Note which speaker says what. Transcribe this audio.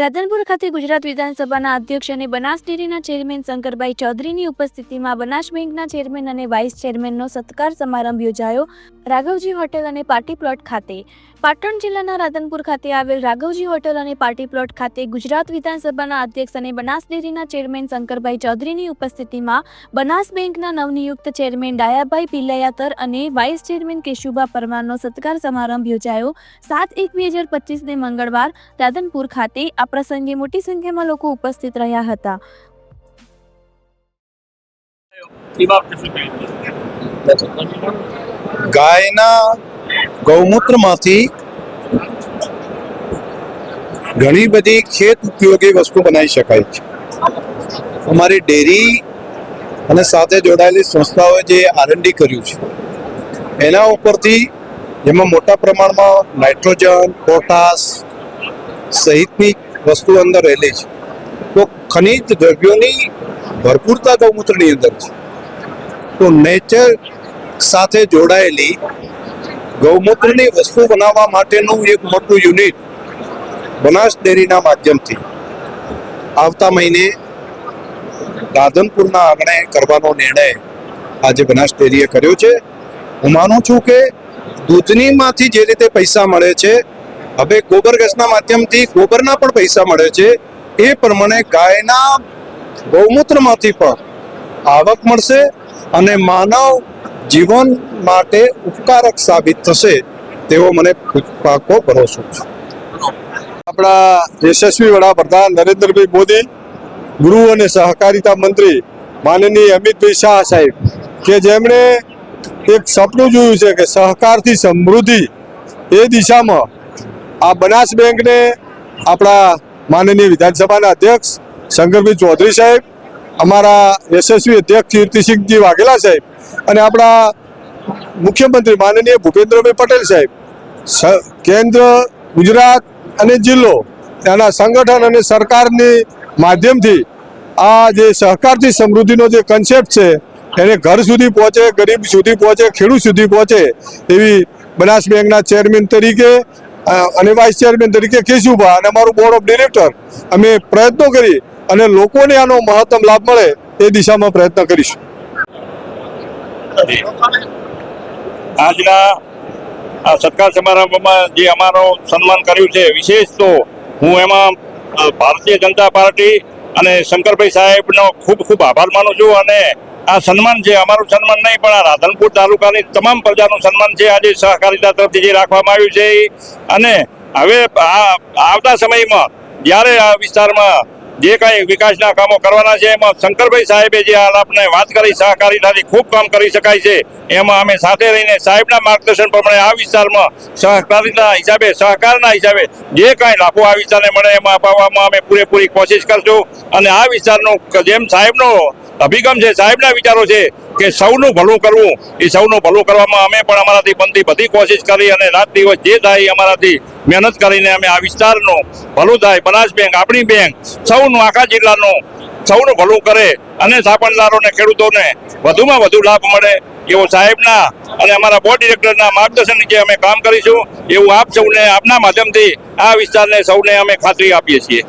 Speaker 1: રાધનપુર ખાતે ગુજરાત વિધાનસભાના અધ્યક્ષ અને બનાસ ડેરીના ચેરમેન શંકરભાઈ ચૌધરીની ઉપસ્થિતિમાં બનાસ બેંકના ચેરમેન અને વાઇસ ચેરમેનનો સત્કાર સમારંભ યોજાયો. રાઘવજી હોટેલ અને પાર્ટી પ્લોટ ખાતે. પાટણ જિલ્લાના રાધનપુર ખાતે આવેલ રાઘવજી હોટેલ અને પાર્ટી પ્લોટ ખાતે ગુજરાત વિધાનસભાના અધ્યક્ષ અને બનાસ ડેરીના ચેરમેન શંકરભાઈ ચૌધરીની ઉપસ્થિતિમાં બનાસ બેંકના નવનિયુક્ત ચેરમેન ડાયાભાઈ પિલ્લયાતર અને વાઇસ ચેરમેન કેશુભા પરમારનો સત્કાર સમારંભ યોજાયો. સાત એક બે હજાર પચીસને મંગળવાર રાધનપુર ખાતે પ્રસંગે મોટી સંખ્યામાં લોકો ઉપસ્થિત રહ્યા હતા?
Speaker 2: ગાયના ગૌમૂત્રમાંથી ઘણી બધી ખેત ઉપયોગી વસ્તુ બનાવી શકાય છે અમારી ડેરી અને સાથે જોડાયેલી સંસ્થાઓએ જે આરએનડી કર્યું છે, એના ઉપરથી જેમાં મોટા પ્રમાણમાં નાઇટ્રોજન, પોટાશ સહિતની વસ્તુ અંદર રહેલી છે. તો ખનિજ દ્રવ્યોની ભરપૂરતા ગૌમૂત્રની અંદર છે. તો નેચર સાથે જોડાયેલી ગૌમૂત્રની વસ્તુ બનાવવા માટેનું એક મોટું યુનિટ બનાસ ડેરીના માધ્યમથી આવતા મહિને રાધનપુરના આંગણે કરવાનો નિર્ણય આજે બનાસ ડેરીએ કર્યો છે. હું માનું છું કે દૂધનીમાંથી જે રીતે પૈસા મળે છે હવે ગોબર ગેસના માધ્યમથી ગોબરના પણ પૈસા મળે છે. એ પ્રમાણે ગાયના ગૌમૂત્રમાંથી પણ આવક મળશે અને માનવ જીવન માટે ઉપકારક સાબિત થશે તેવો મને પાકો ભરોસો છે.
Speaker 3: આપણા યશસ્વી વડાપ્રધાન નરેન્દ્રભાઈ મોદી ગૃહ અને સહકારિતા મંત્રી માનનીય અમિતભાઈ શાહ સાહેબ, કે જેમણે એક સપનું જોયું છે કે સહકારથી સમૃદ્ધિ એ દિશામાં આ બનાસ બેંકને આપણા માનનીય વિધાનસભાના અધ્યક્ષ શંકરભાઈ ચૌધરી સાહેબ, અમારા યશસ્વી અધ્યક્ષ કીર્તિસિંહજી વાઘેલા સાહેબ અને આપણા મુખ્યમંત્રી માનનીય ભૂપેન્દ્રભાઈ પટેલ સાહેબ. કેન્દ્ર, ગુજરાત અને જિલ્લો ત્યાંના સંગઠન અને સરકારની માધ્યમથી આ જે સહકારથી સમૃદ્ધિનો જે કન્સેપ્ટ છે, એને ઘર સુધી પહોંચે, ગરીબ સુધી પહોંચે, ખેડૂત સુધી પહોંચે એવી બનાસ બેંકના ચેરમેન તરીકે અને વાઇસ ચેરમેન તરીકે કેશુભા અને અમારું બોર્ડ ઓફ ડિરેક્ટર અમે પ્રયત્નો કરી અને લોકોને આનો મહત્તમ લાભ મળે એ દિશામાં પ્રયત્ન કરીશું.
Speaker 4: આજના આ સત્કાર સમારંભમાં જે અમારો સન્માન કર્યું છે, વિશેષ તો હું એમાં ભારતીય જનતા પાર્ટી અને શંકરભાઈ સાહેબનો ખૂબ ખૂબ આભાર માનું છું અને આ સન્માન છે, અમારું સન્માન નહીં, પણ આ રાધનપુર તાલુકાની તમામ પ્રજાનું સન્માન છે, આજે સહકારિતા તરફથી જે રાખવામાં આવ્યું છે અને હવે આ આવતા સમયમાં, જ્યારે આ વિસ્તારમાં જે કાંઈ વિકાસના કામો કરવાના છે, એમાં શંકરભાઈ સાહેબે જે આપણે વાત કરી, સહકારિતાથી ખૂબ કામ કરી શકાય છે, એમાં અમે સાથે રહીને સાહેબના માર્ગદર્શન પ્રમાણે આ વિસ્તારમાં સહકારિતા હિસાબે, સહકારના હિસાબે જે કાંઈ લાભો આ વિસ્તારને મળે, એમાં અપાવવામાં અમે પૂરેપૂરી કોશિશ કરશું. અને આ વિસ્તારનો, જેમ સાહેબનો અભિગમ છે સાહેબના વિચારો છે કે સૌનું ભલું કરવું, એ સૌનું ભલું કરવામાં અમે પણ અમારાથી બનતી બધી કોશિશ કરી અને રાત દિવસ જે થાય અમારાથી મહેનત કરીને અમે આ વિસ્તારનું ભલું થાય. બનાસ બેંક, આપણી બેંક, સૌનું, આખા જિલ્લાનું સૌનું ભલું કરે અને સાપણદારોને, ખેડૂતોને વધુમાં વધુ લાભ મળે એવો સાહેબના અને અમારા બોર્ડ ડિરેક્ટરના માર્ગદર્શન નીચે અમે કામ કરીશું. એવું આપ સૌને આપના માધ્યમથી આ વિસ્તારને સૌને અમે ખાતરી આપીએ છીએ.